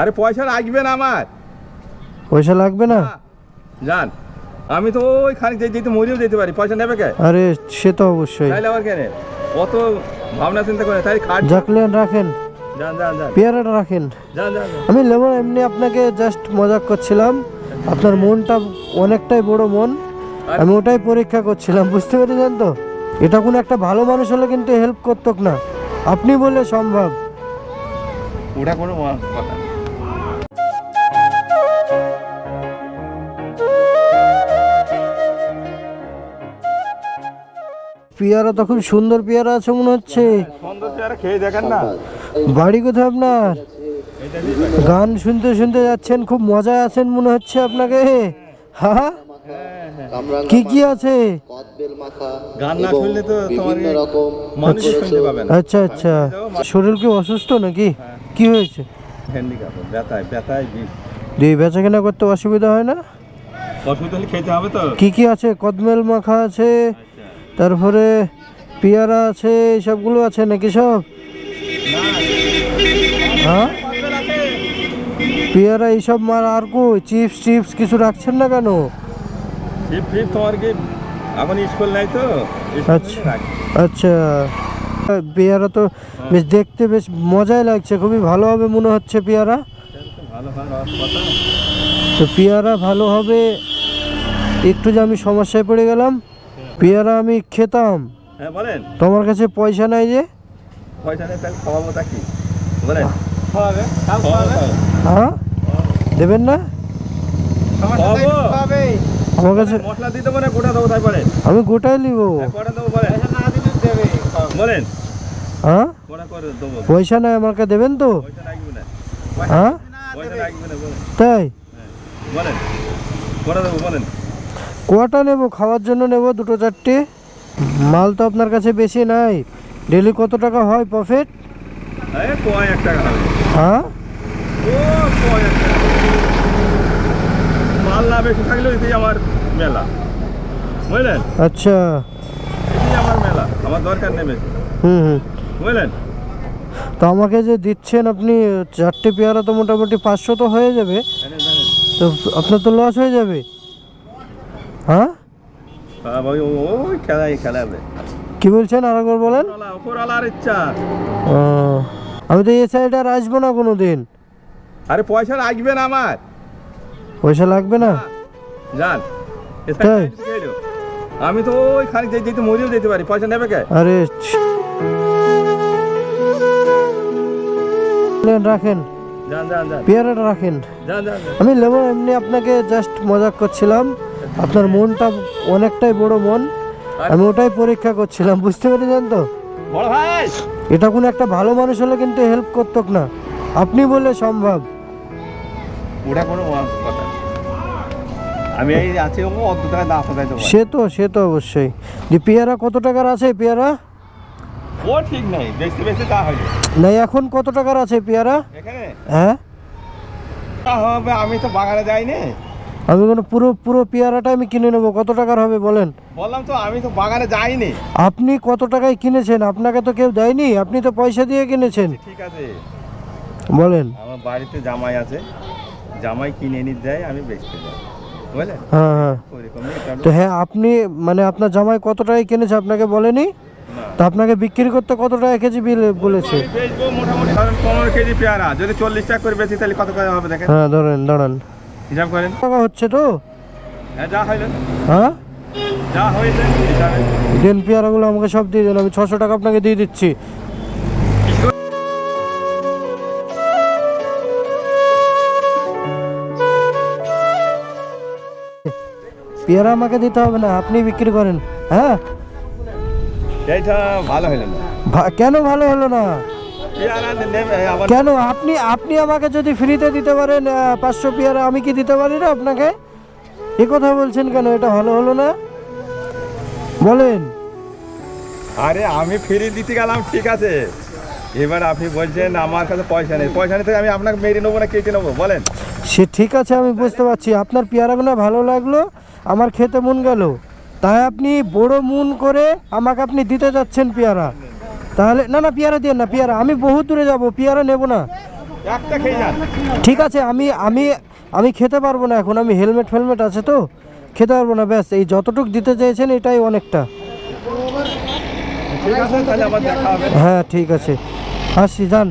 আরে পয়সা লাগবে না আমার। পয়সা লাগবে না? জান আমি তো ওই খানিক যেতে যেতে মরেও যেতে পারি। পয়সা নেবে কে? আরে সে তো অবশ্যই। তাইলে আবার কেন অত ভাবনা চিন্তা করে তাই খাট জাকলেন রাখেন। যান যান যান। পেয়ারাটা রাখেন। যান যান যান। আমি লেবু এমনি আপনাকে জাস্ট মজাক করছিলাম। আপনার মনটা অনেকটাই বড় মন। আমি ওটাই পরীক্ষা করছিলাম বুঝতে পেরেছেন তো? এটা কোনো একটা ভালো মানুষ হলে কিন্তু হেল্প করতো না। আপনি বললে সম্ভব। ওটা কোনো কথা পেয়ারা তো খুব সুন্দর পেয়ারা আছে মনে হচ্ছে। সুন্দর চেহারা খেয়ে দেখেন না বাড়ি কোথায় আপনার? গান শুনতে শুনতে যাচ্ছেন খুব মজায় আছেন মনে হচ্ছে আপনাকে। হ্যাঁ কি কি আছে? কদবেল মাখা গান না শুনলে তো তোমার রকম মানুষ শুনতে পাবে না। আচ্ছা আচ্ছা। শরীর কি অসুস্থ নাকি? কি হয়েছে? হ্যান্ডিক্যাপ ব্যথায় ব্যথায় বিষ। দিয়ে বেচা কেনা করতে অসুবিধা হয় না? অসুবিধা হলে খেতে হবে তো। কি কি আছে? কদমেল মাখা আছে তারপরে পেয়ারা আছে সবগুলো আছে নাকি সব? হ্যাঁ? পেয়ারা এইসব মার আর কই? চিপস টিপস কিছু রাখছেন না কেন? তোমার কি এখন স্কুল নাই তো? আচ্ছা। আচ্ছা। পেয়ারা তো বেশ দেখতে বেশ মজাই লাগছে খুবই ভালো হবে মনে হচ্ছে পেয়ারা। তো পেয়ারা ভালো হবে। একটু যে আমি সমস্যায় পড়ে গেলাম। পেয়ারা আমি খেতাম। হ্যাঁ বলেন। তোমার কাছে পয়সা নাই যে? পয়সা নেই তাহলে খাওয়াবো তা কি? বলেন। খাওয়াবে খাওয়াবে। হ্যাঁ? দেবেন না? আমার কাছে মশলা দিতে পারে গোটা দেবো তাই পারে আমি গোটাই নিব। বলেন। বলেন। হ্যাঁ? পয়সা নাই আমাকে দেবেন তো? পয়সা লাগবে না। হ্যাঁ? পয়সা লাগবে না বলেন। তাই? বলেন। গোটা দেবো বলেন। কটা নেব খাওয়ার জন্য নেব দুটো চারটে। মাল তো আপনার কাছে বেশি নাই। ডেলি কত টাকা হয় প্রফিট হ্যাঁ? মাল না বেশি থাকলেও এটাই আমার মেলা। বুঝলেন? আচ্ছা। এটাই আমার মেলা। আমার দরকার নেই বেশি। হুম হুম। বুঝলেন? তো আমাকে যে দিচ্ছেন আপনি চারটে পেয়ারা তো মোটামুটি পাঁচশো তো হয়ে যাবে। তো আপনার তো লস হয়ে যাবে। হ্যাঁ? খেলাবে কি বলছেন? বলেন। ওপরওয়ালা ইচ্ছা। ও, আমি তো এই সাইডে আর আসব না কোনো দিন আরে পয়সা লাগবে না আমার। পয়সা লাগবে না? জান? থেকে এলো। আমি তো ওই খানিক যেতে মরেও যেতে পারি। পয়সা নেবে কে? আরে। রাখেন। যান যান যান। পেয়ারাটা রাখেন। যান যান যান। আমি লেবু এমনি আপনাকে জাস্ট মজাক করছিলাম। আপনার মনটা অনেকটাই বড় মন আমি ওটাই পরীক্ষা করছিলাম বুঝতে পেরেছেন তো? ভাই! এটা কোনো একটা ভালো মানুষ হলে কিন্তু হেল্প করতো না। আপনি বললে সম্ভব। ওটা কোনো কথা আমি এই আছি ও অত টাকা দাম কোথায় দেবো সে তো সে তো অবশ্যই। যে পেয়ারা কত টাকার আছে পেয়ারা? ও ঠিক নাই বেশি তা এখন কত টাকার আছে পেয়ারা? এখানে? হ্যাঁ? তা হবে আমি তো বাগানে যাইনি। আমি কোনো পুরো পুরো পেয়ারাটা আমি কিনে নেব। কত টাকার হবে বলেন? বললাম তো আমি তো বাগানে যাইনি। আপনি কত টাকায় কিনেছেন? আপনাকে তো কেউ দেয়নি? আপনি তো পয়সা দিয়ে কিনেছেন। ঠিক আছে। বলেন। আমার বাড়িতে জামাই আছে। জামাই কিনে এনে দেয় আমি বেচতে যাই। বুঝলেন? হ্যাঁ হ্যাঁ। তো হ্যাঁ আপনি মানে আপনার জামাই কত টাকায় কিনেছে আপনাকে বলেনি? না। তো আপনাকে বিক্রি করতে কত টাকা কেজি বিল- বলেছে? মোটামুটি ধরেন পনেরো কেজি পেয়ারা। যদি চল্লিশ টাকা করে বেশি তাহলে কত করে হবে দেখেন? হ্যাঁ ধরেন দাঁড়ান। হিসাব করেন। টাকা হচ্ছে তো? হ্যাঁ যা হইল। হ্যাঁ? যা হিসাবে। দেন পেয়ারাগুলো আমাকে সব দিয়ে দেন আমি ছশো টাকা আপনাকে দিয়ে দিচ্ছি। পেয়ারা আমাকে দিতে হবে না আপনি বিক্রি করেন হ্যাঁ? এইটা ভালো হইল না। কেন ভালো হলো না? কেন? আপনি আপনি আমাকে যদি ফ্রিতে দিতে পারেন পাঁচশো পেয়ারা আমি কি দিতে পারি না আপনাকে? এ কথা বলছেন কেন? এটা ভালো হলো না? বলেন। আরে আমি ফ্রি দিতে গেলাম ঠিক আছে। এবার আপনি বলছেন আমার কাছে পয়সা নেই। পয়সা নেই আমি আপনাকে মেরে নেব না কেটে নেব বলেন। সে ঠিক আছে আমি বুঝতে পারছি। আপনার পেয়ারাগুলো ভালো লাগল আমার খেতে মন গেল। তাই আপনি বড় মন করে আমাকে আপনি দিতে যাচ্ছেন পেয়ারা। তাহলে না না পেয়ারা দিয়ে না পেয়ারা। আমি বহু দূরে যাব পেয়ারা নেব না। ঠিক আছে আমি আমি আমি খেতে পারব না এখন আমি হেলমেট ফেলমেট আছে তো খেতে পারব না ব্যাস। এই যতটুক দিতে চেয়েছেন এটাই অনেকটা। হ্যাঁ ঠিক আছে। আসছি যান।